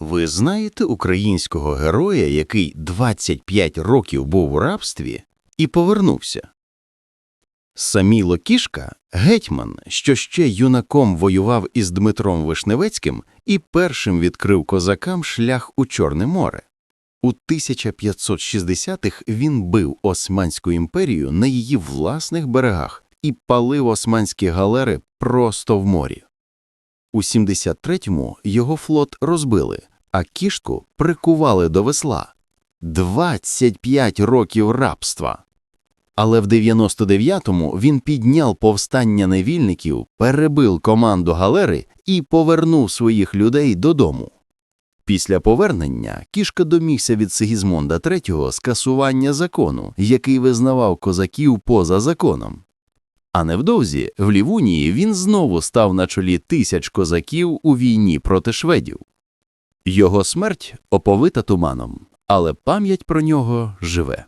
Ви знаєте українського героя, який 25 років був у рабстві і повернувся? Саміло Кішка – гетьман, що ще юнаком воював із Дмитром Вишневецьким і першим відкрив козакам шлях у Чорне море. У 1560-х він бив Османську імперію на її власних берегах і палив османські галери просто в морі. У 73-му його флот розбили, а кішку прикували до весла. 25 років рабства. Але в 99-му він підняв повстання невільників, перебив команду галери і повернув своїх людей додому. Після повернення кішка домігся від Сигізмонда III скасування закону, який визнавав козаків поза законом. А невдовзі в Лівунії він знову став на чолі тисяч козаків у війні проти шведів. Його смерть оповита туманом, але пам'ять про нього живе.